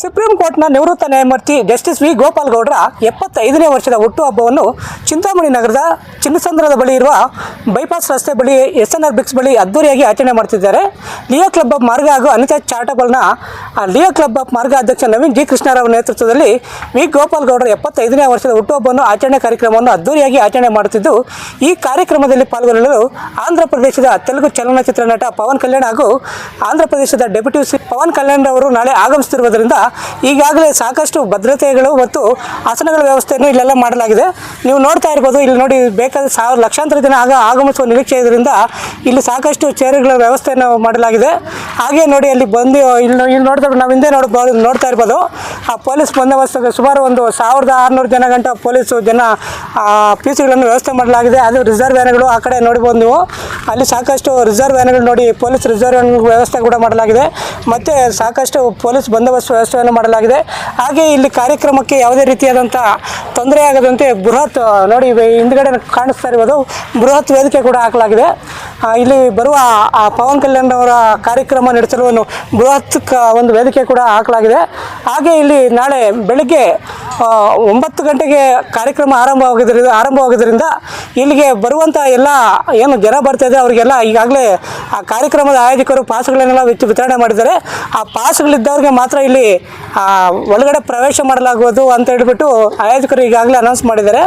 Supreme ಕೋರ್ಟ್ನ ನಿವೃತ್ತ ನ್ಯಾಯಮೂರ್ತಿ ಜಸ್ಟಿಸ್ ವಿ ಗೋಪಾಲ್ ಗೌಡ್ರ ಎಪ್ಪತ್ತೈದನೇ ವರ್ಷದ ಹುಟ್ಟುಹಬ್ಬವನ್ನು ಚಿಂತಾಮಣಿ ನಗರದ ಚಿನ್ನಸಂದ್ರದ ಬಳಿ ಇರುವ ಬೈಪಾಸ್ ರಸ್ತೆ ಬಳಿ ಎಸ್ ಎನ್ ಆರ್ ಬಿಕ್ಸ್ ಬಳಿ ಅದ್ದೂರಿಯಾಗಿ ಆಚರಣೆ ಮಾಡ್ತಿದ್ದಾರೆ. ಲಿಯೋ ಕ್ಲಬ್ ಆಫ್ ಮಾರ್ಗ ಹಾಗೂ ಅನಿತಾ ಚಾರ್ಟಬಲ್ನ ಲಿಯೋ ಕ್ಲಬ್ ಆಫ್ ಮಾರ್ಗ ಅಧ್ಯಕ್ಷ ನವೀನ್ ಜಿ ಕೃಷ್ಣರಾವ್ ನೇತೃತ್ವದಲ್ಲಿ ವಿ ಗೋಪಾಲ್ ಗೌಡರ ಎಪ್ಪತ್ತೈದನೇ ವರ್ಷದ ಹುಟ್ಟುಹಬ್ಬವನ್ನು ಆಚರಣೆ ಕಾರ್ಯಕ್ರಮವನ್ನು ಅದ್ದೂರಿಯಾಗಿ ಆಚರಣೆ ಮಾಡುತ್ತಿದ್ದು, ಈ ಕಾರ್ಯಕ್ರಮದಲ್ಲಿ ಪಾಲ್ಗೊಳ್ಳಲು ಆಂಧ್ರ ಪ್ರದೇಶದ ತೆಲುಗು ಚಲನಚಿತ್ರ ನಟ ಪವನ್ ಕಲ್ಯಾಣ್ ಹಾಗೂ ಆಂಧ್ರ ಪ್ರದೇಶದ ಡೆಪ್ಯೂಟಿ ಪವನ್ ಕಲ್ಯಾಣ್ ಅವರು ನಾಳೆ ಆಗಮಿಸುತ್ತಿರುವುದರಿಂದ ಈಗಾಗಲೇ ಸಾಕಷ್ಟು ಭದ್ರತೆಗಳು ಮತ್ತು ಆಸನಗಳ ವ್ಯವಸ್ಥೆಯನ್ನು ಇಲ್ಲೆಲ್ಲ ಮಾಡಲಾಗಿದೆ. ನೀವು ನೋಡ್ತಾ ಇರ್ಬೋದು, ಇಲ್ಲಿ ನೋಡಿ ಬೇಕಾದ ಸಾವಿರ ಲಕ್ಷಾಂತರ ದಿನ ಆಗ ಆಗಮಿಸುವ ನಿರೀಕ್ಷೆ ಇದರಿಂದ ಇಲ್ಲಿ ಸಾಕಷ್ಟು ಚೇರುಗಳ ವ್ಯವಸ್ಥೆಯನ್ನು ಮಾಡಲಾಗಿದೆ. ಹಾಗೆ ನೋಡಿ ಅಲ್ಲಿ ಬಂದು, ಇಲ್ಲಿ ಇಲ್ಲಿ ನೋಡಿದ್ರೆ ನಾವು ಹಿಂದೆ ನೋಡ್ಬೋದು ನೋಡ್ತಾ ಇರ್ಬೋದು. ಆ ಪೊಲೀಸ್ ಬಂದೋಬಸ್ತಾಗ ಸುಮಾರು ಒಂದು ಸಾವಿರದ ಆರುನೂರು ಜನ ಗಂಟ ಪೊಲೀಸು ಜನ ಪಿ ಸಿಗಳನ್ನು ವ್ಯವಸ್ಥೆ ಮಾಡಲಾಗಿದೆ. ಅದು ರಿಸರ್ವ್ ವ್ಯಾನ್ಗಳು ಆ ಕಡೆ ನೋಡ್ಬೋದು ನೀವು. ಅಲ್ಲಿ ಸಾಕಷ್ಟು ರಿಸರ್ವ್ ವ್ಯಾನ್ಗಳು ನೋಡಿ, ಪೊಲೀಸ್ ರಿಸರ್ವ್ ವ್ಯಾನ್ ವ್ಯವಸ್ಥೆ ಕೂಡ ಮಾಡಲಾಗಿದೆ. ಮತ್ತು ಸಾಕಷ್ಟು ಪೊಲೀಸ್ ಬಂದೋಬಸ್ತ್ ವ್ಯವಸ್ಥೆಯನ್ನು ಮಾಡಲಾಗಿದೆ. ಹಾಗೆ ಇಲ್ಲಿ ಕಾರ್ಯಕ್ರಮಕ್ಕೆ ಯಾವುದೇ ರೀತಿಯಾದಂಥ ತೊಂದರೆ ಆಗದಂತೆ ಬೃಹತ್, ನೋಡಿ, ಹಿಂದ್ಗಡೆ ಕಾಣಿಸ್ತಾ ಇರ್ಬೋದು. ಬೃಹತ್ ವೇದಿಕೆ ಕೂಡ ಹಾಕಲಾಗಿದೆ. ಇಲ್ಲಿ ಬರುವ ಆ, ಪವನ್ ಕಲ್ಯಾಣ್ ಅವರ ಕಾರ್ಯಕ್ರಮ ನಡೆಸಲು ಬೃಹತ್ ಒಂದು ವೇದಿಕೆ ಕೂಡ ಹಾಕಲಾಗಿದೆ. ಹಾಗೆ ಇಲ್ಲಿ ನಾಳೆ ಬೆಳಗ್ಗೆ ಒಂಬತ್ತು ಗಂಟೆಗೆ ಕಾರ್ಯಕ್ರಮ ಆರಂಭವಾಗಿದ್ದರಿಂದ ಆರಂಭವಾಗೋದ್ರಿಂದ ಇಲ್ಲಿಗೆ ಬರುವಂಥ ಎಲ್ಲ ಏನು ಜನ ಬರ್ತಾ ಇದೆ ಅವರಿಗೆಲ್ಲ ಈಗಾಗಲೇ ಆ ಕಾರ್ಯಕ್ರಮದ ಆಯೋಜಕರು ಪಾಸ್ಗಳನ್ನೆಲ್ಲ ವಿತ್- ವಿತರಣೆ ಮಾಡಿದ್ದಾರೆ. ಆ ಪಾಸ್ಗಳಿದ್ದವ್ರಿಗೆ ಮಾತ್ರ ಇಲ್ಲಿ ಒಳಗಡೆ ಪ್ರವೇಶ ಮಾಡಲಾಗುವುದು ಅಂತ ಹೇಳ್ಬಿಟ್ಟು ಆಯೋಜಕರು ಈಗಾಗಲೇ ಅನೌನ್ಸ್ ಮಾಡಿದ್ದಾರೆ.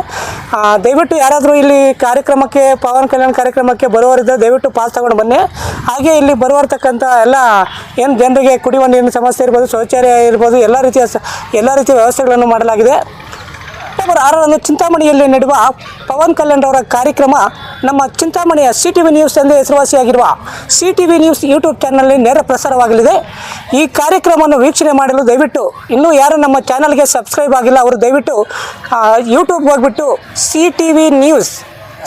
ದಯವಿಟ್ಟು ಯಾರಾದರೂ ಇಲ್ಲಿ ಕಾರ್ಯಕ್ರಮಕ್ಕೆ, ಪವನ್ ಕಲ್ಯಾಣ ಕಾರ್ಯಕ್ರಮಕ್ಕೆ ಬರುವವರಿದ್ದರೆ ದಯವಿಟ್ಟು ಪಾಸ್ ತಗೊಂಡು ಬನ್ನಿ. ಹಾಗೆ ಇಲ್ಲಿ ಬರುವರ್ತಕ್ಕಂಥ ಎಲ್ಲ ಏನು ಜನರಿಗೆ ಕುಡಿಯುವ ನೀರಿನ ಸಮಸ್ಯೆ ಇರ್ಬೋದು, ಶೌಚಾಲಯ ಇರ್ಬೋದು, ಎಲ್ಲ ರೀತಿಯ ಎಲ್ಲ ರೀತಿಯ ವ್ಯವಸ್ಥೆಗಳನ್ನು ಮಾಡಲಾಗಿದೆ. ಅಕ್ಟೋಬರ್ ಆರರಂದು ಚಿಂತಾಮಣಿಯಲ್ಲಿ ನಡೆಯುವ ಪವನ್ ಕಲ್ಯಾಣ್ ಅವರ ಕಾರ್ಯಕ್ರಮ ನಮ್ಮ ಚಿಂತಾಮಣಿಯ ಸಿ ಟಿ ವಿ ನ್ಯೂಸ್ ಎಂದೇ ಹೆಸರುವಾಸಿಯಾಗಿರುವ C T V news YouTube ಚಾನಲ್ನಲ್ಲಿ ನೇರ ಪ್ರಸಾರವಾಗಲಿದೆ. ಈ ಕಾರ್ಯಕ್ರಮವನ್ನು ವೀಕ್ಷಣೆ ಮಾಡಲು ದಯವಿಟ್ಟು ಇನ್ನೂ ಯಾರು ನಮ್ಮ ಚಾನಲ್ಗೆ ಸಬ್ಸ್ಕ್ರೈಬ್ ಆಗಿಲ್ಲ, ಅವರು ದಯವಿಟ್ಟು ಯೂಟ್ಯೂಬ್ಗೆ ಹೋಗ್ಬಿಟ್ಟು C T V news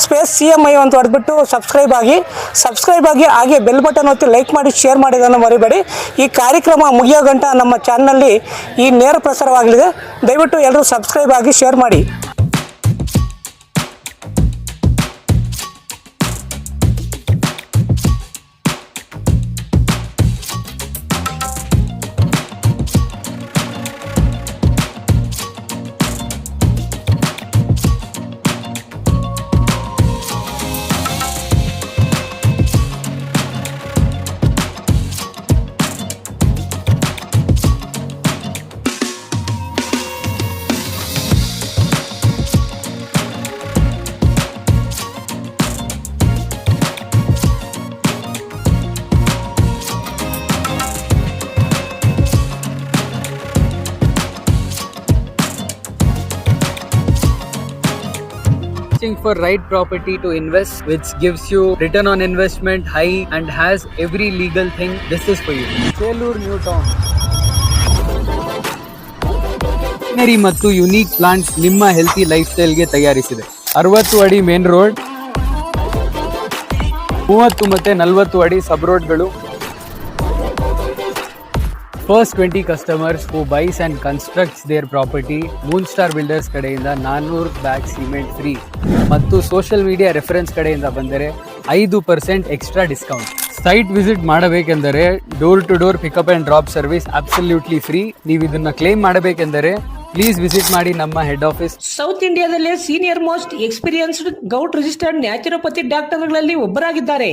space C M I ಅಂತ ಹೊಡೆದ್ಬಿಟ್ಟು ಸಬ್ಸ್ಕ್ರೈಬ್ ಆಗಿ ಸಬ್ಸ್ಕ್ರೈಬ್ ಆಗಿ ಹಾಗೆ ಬೆಲ್ ಬಟನ್ ಒತ್ತಿ ಲೈಕ್ ಮಾಡಿ ಶೇರ್ ಮಾಡಿದ್ದನ್ನು ಮರಿಬೇಡಿ. ಈ ಕಾರ್ಯಕ್ರಮ ಮುಗಿಯೋ ಗಂಟ ನಮ್ಮ ಚಾನಲ್ನಲ್ಲಿ ಈ ನೇರ ಪ್ರಸಾರವಾಗಲಿದೆ. ದಯವಿಟ್ಟು ಎಲ್ಲರೂ ಸಬ್ಸ್ಕ್ರೈಬ್ ಆಗಿ ಶೇರ್ ಮಾಡಿ. Searching for right property to invest which gives you return on investment high and has every legal thing this is for you Selur New Town greenery ಮತ್ತು ಯುನೀಕ್ ಪ್ಲಾಂಟ್ಸ್ ನಿಮ್ಮ ಹೆಲ್ತಿ ಲೈಫ್ ಸ್ಟೈಲ್ಗೆ ತಯಾರಿಸಿದೆ ಅರವತ್ತು ಅಡಿ main road ಮೂವತ್ತು ಮತ್ತೆ ನಲವತ್ತು ಅಡಿ ಸಬ್ ರೋಡ್ಗಳು first twenty customers who buys and constructs their property moon star builders ಕಡೆಯಿಂದ ನಾನ್ನೂರು ಬ್ಯಾಗ್ ಸಿಮೆಂಟ್ ಫ್ರೀ ಮತ್ತು ಸೋಷಿಯಲ್ ಮೀಡಿಯಾ ರೆಫರೆನ್ಸ್ ಕಡೆಯಿಂದ ಬಂದರೆ ಐದು percent extra discount site visit ಮಾಡಬೇಕೆಂದರೆ door to door pickup and drop service absolutely free ನೀವು ಇದನ್ನು claim ಮಾಡಬೇಕೆಂದರೆ ಪ್ಲೀಸ್ ವಿಸಿಟ್ ಮಾಡಿ ನಮ್ಮ ಹೆಡ್ ಆಫೀಸ್ ಸೌತ್ ಇಂಡಿಯಾದಲ್ಲಿ senior most experienced govt registered naturopathy ಡಾಕ್ಟರ್ಗಳಲ್ಲಿ ಒಬ್ಬರಾಗಿದ್ದಾರೆ.